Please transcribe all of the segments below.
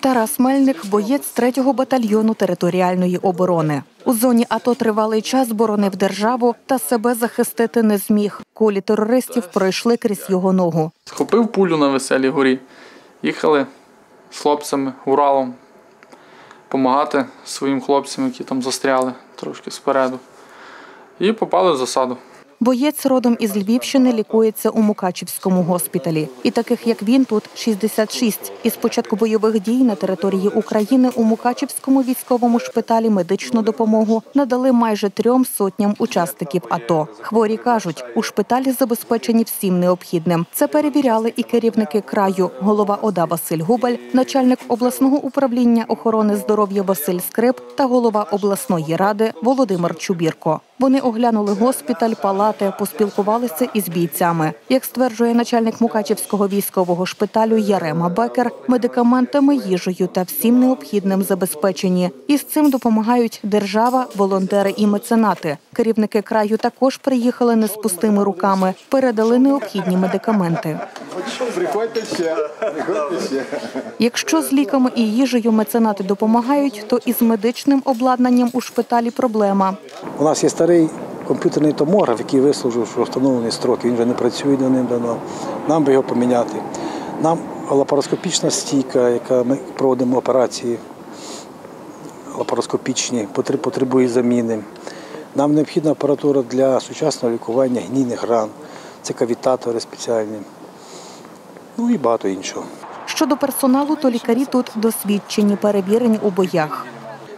Тарас Мельник боєць 3-го батальйону територіальної оборони. У зоні АТО тривалий час боронив державу та себе захистити не зміг. Колі терористів пройшли крізь його ногу. Схопив пулю на веселій горі. Їхали з хлопцями Уралом допомагати своїм хлопцям, які там застряли трошки спереду. І попали в засаду. Боєць родом із Львівщини лікується у Мукачівському госпіталі. І таких як він тут 66. Із початку бойових дій на території України у Мукачівському військовому шпиталі медичну допомогу надали майже трьом сотням учасників АТО. Хворі кажуть, у шпиталі забезпечені всім необхідним. Це перевіряли і керівники краю, голова ОДА Василь Губаль, начальник обласного управління охорони здоров'я Василь Скрип та голова обласної ради Володимир Чубірко. Вони оглянули госпіталь, палати, поспілкувалися із бійцями. Як стверджує начальник Мукачівського військового шпиталю Ярема Бекер, медикаментами, їжею та всім необхідним забезпечені. І з цим допомагають держава, волонтери і меценати. Керівники краю також приїхали не з пустими руками, передали необхідні медикаменти. Приходьте ще. Якщо з ліками і їжею меценати допомагають, то із медичним обладнанням у шпиталі проблема. У нас є старий комп'ютерний томограф, який вислужив, що встановлений строки. Він вже не працює давним-давно. Нам би його поміняти. Нам лапароскопічна стійка, яка ми проводимо операції лапароскопічні, потребує заміни. Нам необхідна апаратура для сучасного лікування гнійних ран, це кавітатори спеціальні, ну і багато іншого. Щодо персоналу, то лікарі тут досвідчені, перевірені у боях.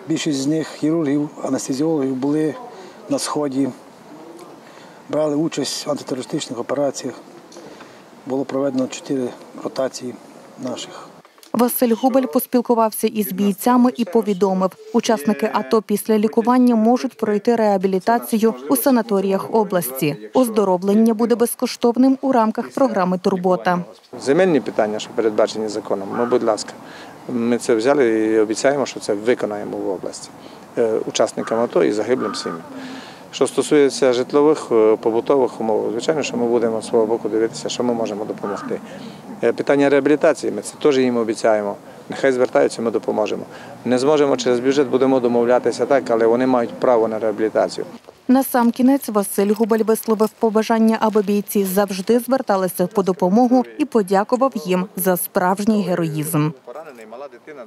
Більшість з них хірургів, анестезіологів були на сході, брали участь в антитерористичних операціях. Було проведено чотири ротації наших. Василь Губель поспілкувався із бійцями і повідомив, учасники АТО після лікування можуть пройти реабілітацію у санаторіях області. Оздоровлення буде безкоштовним у рамках програми Турбота. Земельні питання, що передбачені законом, ну, будь ласка, ми це взяли і обіцяємо, що це виконаємо в області е, учасникам АТО і загиблим сім'ям. Що стосується житлових е, побутових умов, звичайно, що ми будемо з свого боку дивитися, що ми можемо допомогти. Е, Питання реабілітації, ми це теж їм обіцяємо. Нехай звертаються, ми допоможемо. Не зможемо через бюджет, будемо домовлятися так, але вони мають право на реабілітацію. На сам кінець Василь Губель висловив побажання, аби бійці завжди зверталися по допомогу і подякував їм за справжній героїзм. Поранений, мала дитина.